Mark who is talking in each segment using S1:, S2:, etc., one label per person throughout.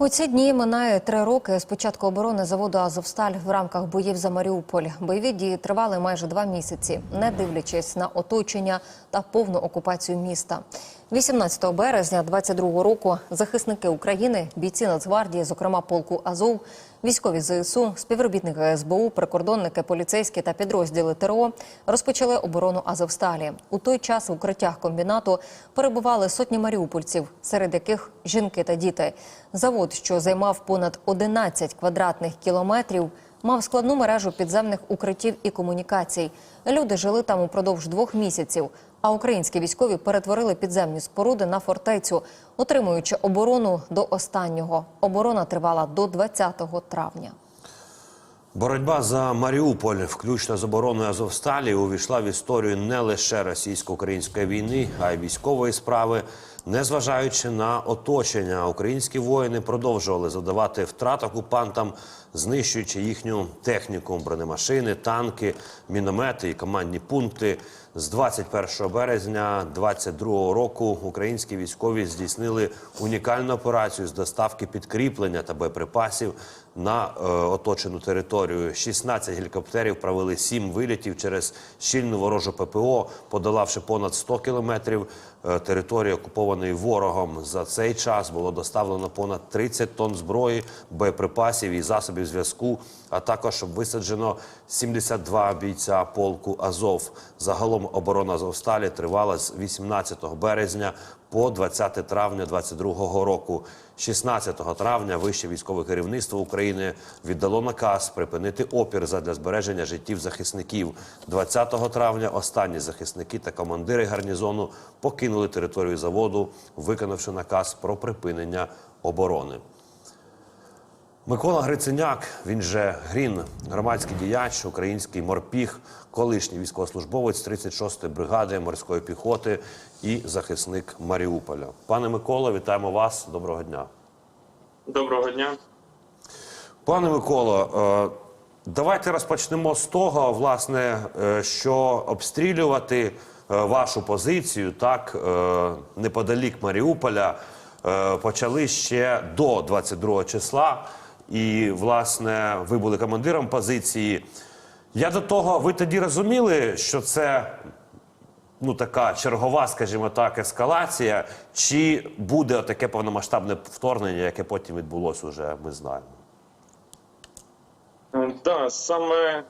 S1: У ці дні минає три роки з початку оборони заводу Азовсталь в рамках боїв за Маріуполь. Бойові дії тривали майже два місяці, не дивлячись на оточення та повну окупацію міста. 18 березня 22 року захисники України, бійці Нацгвардії, зокрема полку Азов, військові ЗСУ, співробітники СБУ, прикордонники, поліцейські та підрозділи ТРО розпочали оборону Азовсталі. У той час в укриттях комбінату перебували сотні маріупольців, серед яких жінки та діти. Завод, що займав понад 11 квадратних кілометрів, мав складну мережу підземних укриттів і комунікацій. Люди жили там упродовж двох місяців. А українські військові перетворили підземні споруди на фортецю, отримуючи оборону до останнього. Оборона тривала до 20 травня.
S2: Боротьба за Маріуполь, включно з обороною Азовсталі, увійшла в історію не лише російсько-української війни, а й військової справи. Незважаючи на оточення, українські воїни продовжували завдавати втрат окупантам, знищуючи їхню техніку, бронемашини, танки, міномети і командні пункти. З 21 березня 2022 року українські військові здійснили унікальну операцію з доставки підкріплення та боєприпасів на е, оточену територію. 16 гелікоптерів провели 7 вилітів через щільну ворожу ППО, подолавши понад 100 кілометрів е, території окупованої ворогом. За цей час було доставлено понад 30 тонн зброї, боєприпасів і засобів зв'язку, а також висаджено 72 бійця полку Азов. Загалом оборона Азовсталі тривала з 18 березня по 20 травня 2022 року. 16 травня вище військове керівництво України віддало наказ припинити опір задля збереження життів захисників. 20 травня останні захисники та командири гарнізону покинули територію заводу, виконавши наказ про припинення оборони. Микола Гриценяк, він же Грін, громадський діяч, український морпіг, колишній військовослужбовець 36-ї бригади морської піхоти і захисник Маріуполя. Пане Миколо, вітаємо вас. Доброго дня.
S3: Доброго дня.
S2: Пане Миколо, е, давайте розпочнемо з того, власне, е, що обстрілювати е, вашу позицію так неподалік Маріуполя почали ще до 22 числа. І, власне, ви були командиром позиції. Я до того, ви тоді розуміли, що це ну така чергова, скажімо так, ескалація, чи буде таке повномасштабне вторгнення, яке потім відбулося уже, ми знаємо.
S3: Е, Да, саме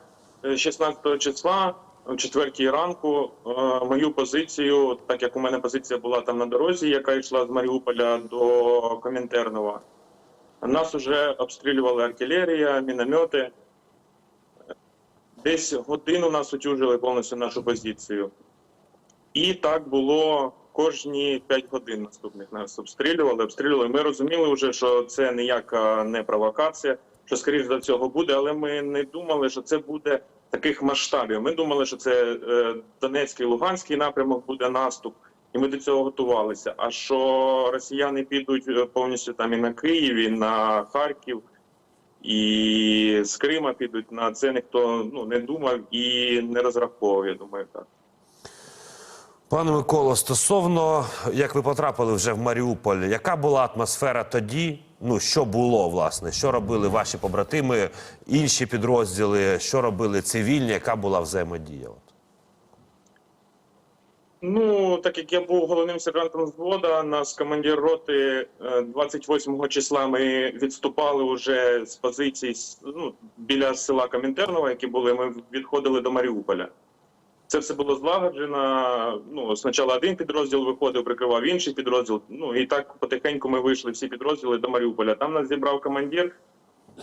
S3: е, 16 числа, о 4 ранку, е, мою позицію, так як у мене позиція була там на дорозі, яка йшла з Маріуполя до Комінтернова, нас вже обстрілювали артилерія, міномети. Десь годину нас утюжили повністю нашу позицію. І так було кожні 5 годин наступних нас обстрілювали, обстрілювали. Ми розуміли вже, що це ніяка не провокація, що скоріш за цього буде, але ми не думали, що це буде таких масштабів. Ми думали, що це е, Донецький Луганський напрямок буде наступ, і ми до цього готувалися. А що росіяни підуть е, повністю там і на Київ, і на Харків, і з Крима підуть на це ніхто ну не думав і не розраховував. Я думаю, так.
S2: Пане Миколо, стосовно як ви потрапили вже в Маріуполь, яка була атмосфера тоді? Ну що було власне? Що робили ваші побратими, інші підрозділи? Що робили цивільні? Яка була взаємодія?
S3: Ну, так як я був головним сержантом взвода, нас командир роти е, 28 числа ми відступали вже з позицій ну, біля села Комінтернова, які були, ми відходили до Маріуполя. Це все було злагоджено. Ну, спочатку один підрозділ виходив, прикривав інший підрозділ. Ну і так потихеньку ми вийшли всі підрозділи до Маріуполя. Там нас зібрав командир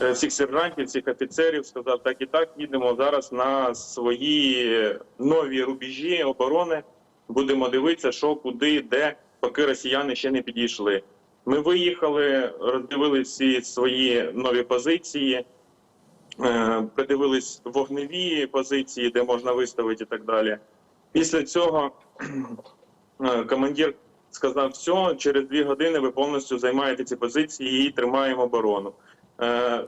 S3: е, всіх сержантів, всіх офіцерів, сказав, так і так, їдемо зараз на свої нові рубежі оборони. Будемо дивитися, що куди, де, поки росіяни ще не підійшли. Ми виїхали, роздивили всі свої нові позиції, е, придивились вогневі позиції, де можна виставити і так далі. Після цього е, командир сказав: все, через дві години ви повністю займаєте ці позиції і тримаємо оборону. Е,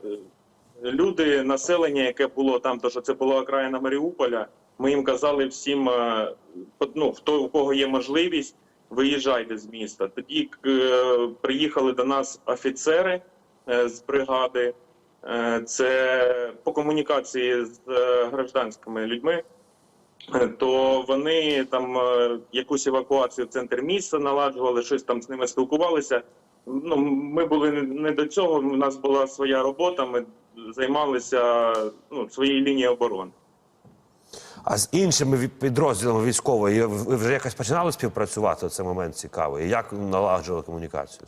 S3: люди, населення, яке було там, то це була окраїна Маріуполя. Ми їм казали всім, е, ну, хто у кого є можливість, виїжджайте з міста. Тоді е, приїхали до нас офіцери е, з бригади. Це по комунікації з гражданськими людьми. То вони там якусь евакуацію в центр міста наладжували, щось там з ними спілкувалися. Ну, ми були не до цього. У нас була своя робота. Ми займалися ну, своєю лінією оборони.
S2: А з іншими підрозділами військової ви вже якось починали співпрацювати? Це момент цікавий. Як налагоджували комунікацію?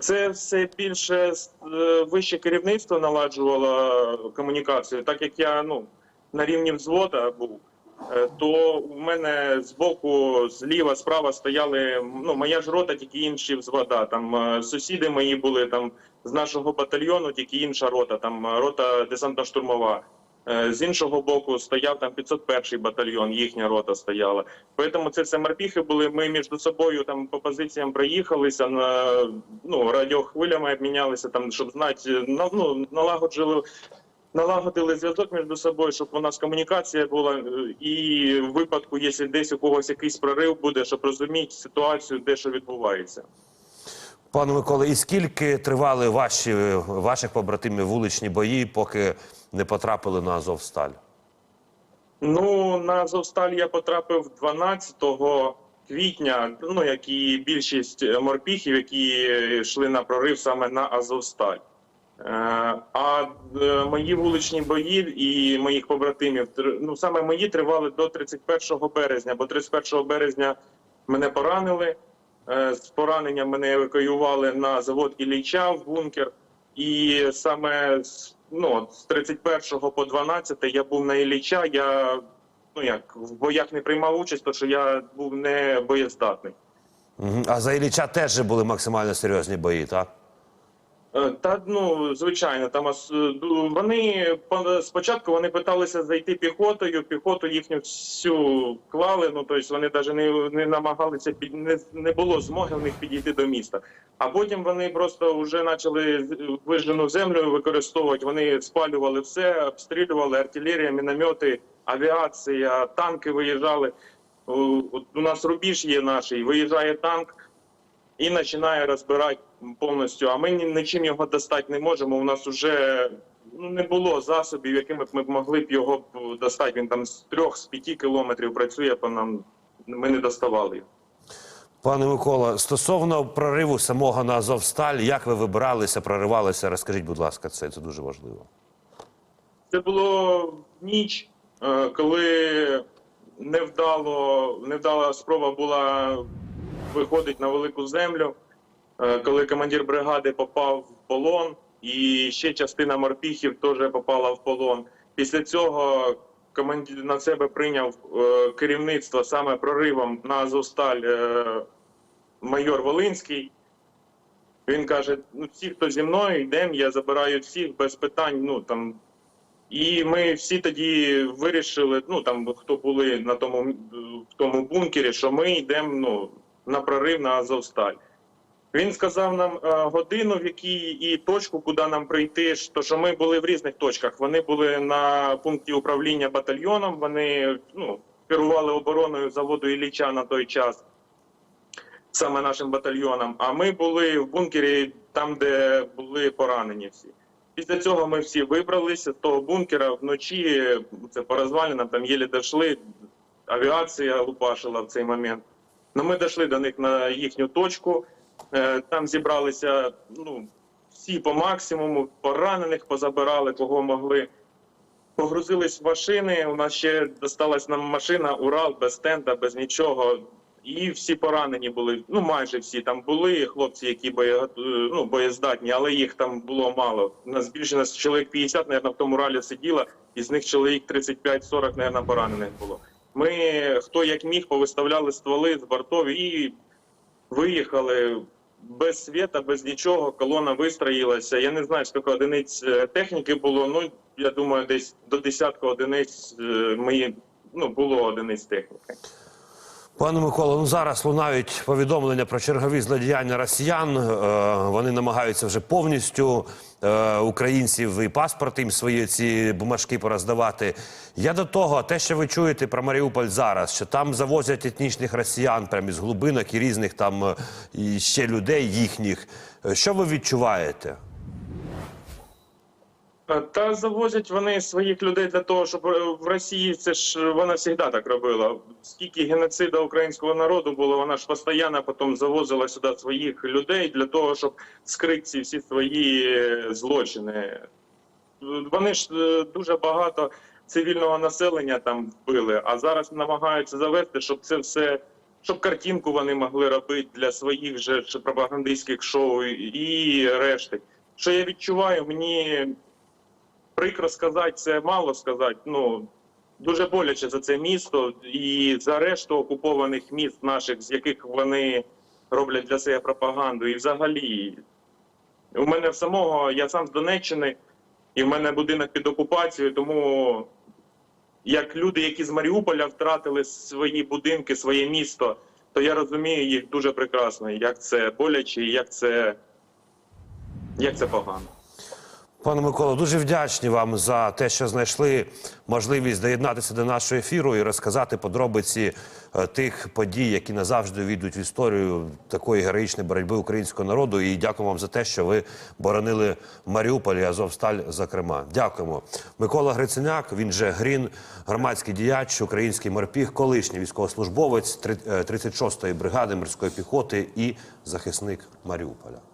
S3: Це все більше е, вище керівництво наладжувало комунікацію. Так як я ну на рівні взвода був, е, то у мене збоку, зліва, справа стояли ну моя ж рота, тільки інші взвода. Там е, сусіди мої були там з нашого батальйону, тільки інша рота, там рота десантно-штурмова. Е, З іншого боку стояв там 501 батальйон, їхня рота стояла. Тому це все морпіхи були. Ми між собою там по позиціям проїхалися на ну радіохвилями обмінялися там, щоб знати, на- ну налагоджили. Налагодили зв'язок між собою, щоб у нас комунікація була, е, і в випадку, якщо десь у когось якийсь прорив буде, щоб розуміти ситуацію, де що відбувається.
S2: Пане Миколе, і скільки тривали ваші ваших побратимів вуличні бої, поки не потрапили на Азовсталь?
S3: Ну на Азовсталь я потрапив 12 квітня. Ну як і більшість морпіхів, які йшли на прорив саме на Азовсталь. Е, А е, мої вуличні бої і моїх побратимів ну саме мої тривали до 31 березня, бо 31 березня мене поранили. Е, З поранення мене евакуювали на завод Ілліча в бункер. І саме ну, з 31 по 12 я був на Ілліча. Я ну як в боях не приймав участь, тому що я був не боєздатний.
S2: А за Ілліча теж були максимально серйозні бої, так?
S3: Е, Та ну звичайно, там вони спочатку вони питалися зайти піхотою. Піхоту їхню всю клали. Ну тобто вони навіть не, не намагалися під не, не було змоги в них підійти до міста. А потім вони просто вже почали вижжену землю використовувати. Вони спалювали все, обстрілювали артилерія, міномети, авіація, танки виїжджали. У нас рубіж є наш, виїжджає танк і починає розбирати повністю. А ми ні- нічим його достати не можемо. У нас вже ну, не було засобів, якими б ми могли б його достати. Він там з трьох з п'яти кілометрів працює, по нам ми не доставали його.
S2: Пане Микола, стосовно прориву самого на Азовсталь, як ви вибиралися, проривалися? Розкажіть, будь ласка, це, це дуже важливо.
S3: Це було ніч, е, коли невдало, невдала спроба була виходити на велику землю, коли командир бригади попав в полон, і ще частина морпіхів теж попала в полон. Після цього командир на себе прийняв е, керівництво саме проривом на Азовсталь е, майор Волинський. Він каже: ну всі, хто зі мною, йдемо, я забираю всіх без питань. Ну там і ми всі тоді вирішили, ну там хто були на тому в тому бункері, що ми йдемо ну, на прорив на Азовсталь. Він сказав нам е, годину, в якій і точку, куди нам прийти. Що ми були в різних точках. Вони були на пункті управління батальйоном. Вони ну, керували обороною заводу Ілліча на той час, саме нашим батальйоном. А ми були в бункері там, де були поранені всі. Після цього ми всі вибралися з того бункера вночі. Це по розвалинам, там єлі дійшли. Авіація лупашила в цей момент. Ну, ми дійшли до них на їхню точку. Е, Там зібралися ну, всі по максимуму, поранених позабирали, кого могли. Погрузились в машини. У нас ще досталась нам машина Урал без тента, без нічого. І всі поранені були. Ну майже всі там були хлопці, які боє, ну, боєздатні, але їх там було мало. У нас більше нас чоловік 50, мабуть, в тому ралі сиділо, із них чоловік 35-40, мабуть, поранених було. Ми хто як міг, повиставляли стволи з бортов і виїхали без світа, без нічого. Колона вистроїлася. Я не знаю, скільки одиниць е, техніки було. Ну я думаю, десь до десятка одиниць е, мої ну було одиниць техніки.
S2: Пане Микола, ну зараз лунають повідомлення про чергові злодіяння росіян. Е, вони намагаються вже повністю е, українців і паспорти їм свої ці бумажки пороздавати. Я до того, те, що ви чуєте про Маріуполь зараз, що там завозять етнічних росіян прямо із глибинок і різних там е, і ще людей їхніх. Е, Що ви відчуваєте?
S3: Е, Та завозять вони своїх людей для того, щоб е, в Росії це ж е, вона завжди так робила. Скільки геноциду українського народу було, вона ж постійно потім завозила сюди своїх людей для того, щоб скрити ці всі свої злочини. Вони ж дуже багато цивільного населення там вбили, а зараз намагаються завести, щоб це все. Щоб картинку вони могли робити для своїх же пропагандистських шоу і решти. Що я відчуваю, мені прикро сказати, це мало сказати. Ну дуже боляче за це місто і за решту окупованих міст наших, з яких вони роблять для себе пропаганду. І взагалі, у мене в самого, я сам з Донеччини, і в мене будинок під окупацією, тому як люди, які з Маріуполя втратили свої будинки, своє місто, то я розумію їх дуже прекрасно, як це боляче, як це, як це погано.
S2: Пане Миколо, дуже вдячні вам за те, що знайшли можливість доєднатися до нашого ефіру і розказати подробиці е, тих подій, які назавжди війдуть в історію такої героїчної боротьби українського народу. І дякую вам за те, що ви боронили Маріуполь і Азовсталь. Зокрема, дякуємо. Микола Гриценяк, він же Грін, громадський діяч, український морпіг, колишній військовослужбовець е, 36-ї бригади морської піхоти і захисник Маріуполя.